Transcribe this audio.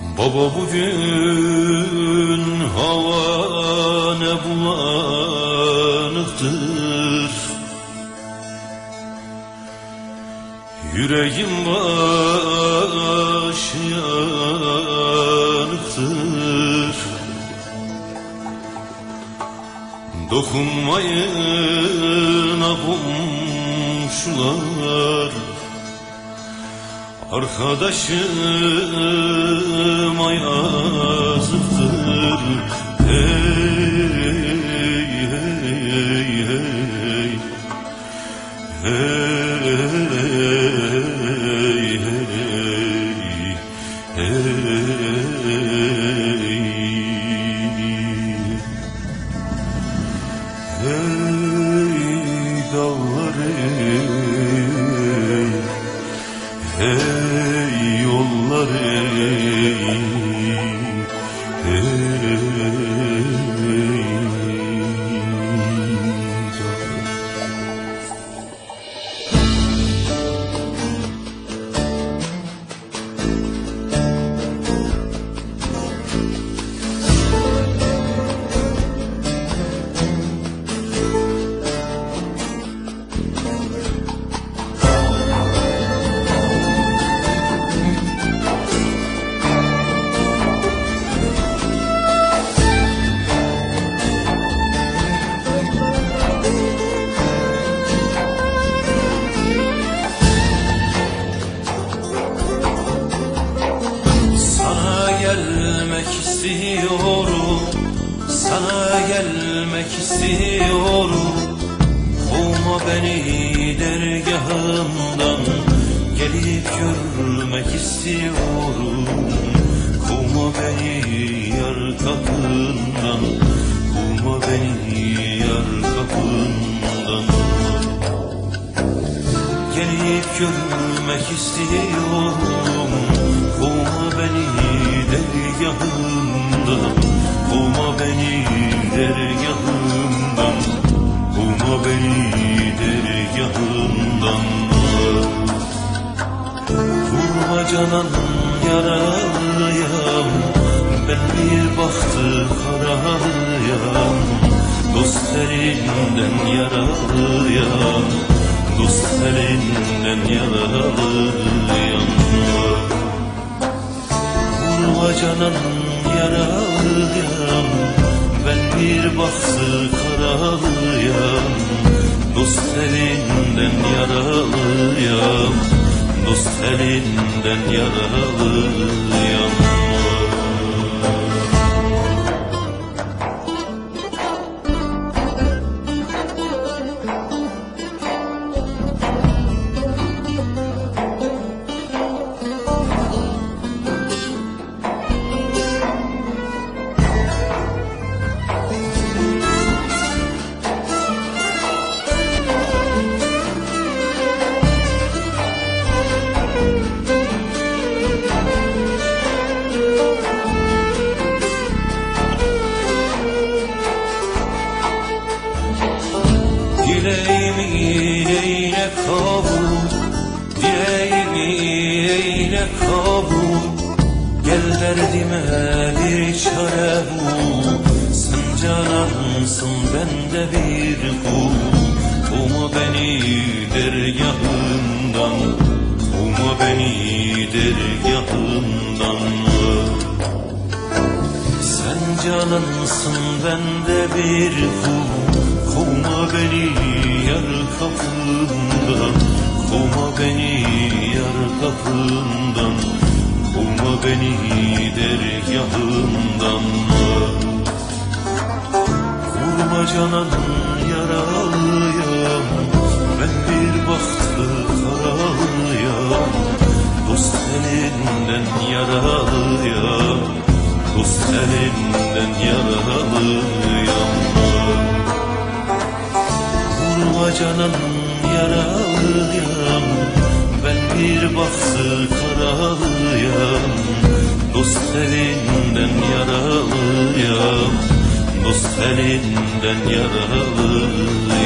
Baba bugün hava ne bulanıktır. Yüreğim başı yanıktır. Dokunmayın ha komşular Arkadaşıma yazıktır. Hey hey hey Hey hey Hey yollar ey Hey gelmek istiyorum. Sana gelmek istiyorum. Kovma beni dergahından Gelip görmek istiyorum. Kovma beni yar kapından. Kovma beni yar kapından. Gelip görmek istiyorum. Kovma beni dergahından Kovma beni dergahından Kovma beni dergahından Vurma canan yarayam Ben bir bahtı karayam Dost elinden yaralıyam Dost elinden yaralıyam Vurma canan yaralıyam Ben bir bahtı karalıyam Dost elinden yaralıyam Dost elinden yaralıyam eyle kabul Dileğimi eyle kabul. Gel derdime bir çare bul. Sen canansın ben de bir kul. Kovma beni dergahından Kovma beni dergahından. Sen canansın ben de bir kul Kovma beni yar kapından Kovma beni yar kapından Kovma beni dergahından Vurma canan yaralıyam Ben bir bahtı karalıyam. Dost elinden yaralıyam Dost elinden yaralıyam Vurma canan yaralıyam Ben bir bahtı karalıyam. Dost elinden yaralıyam Dost elinden yaralıyam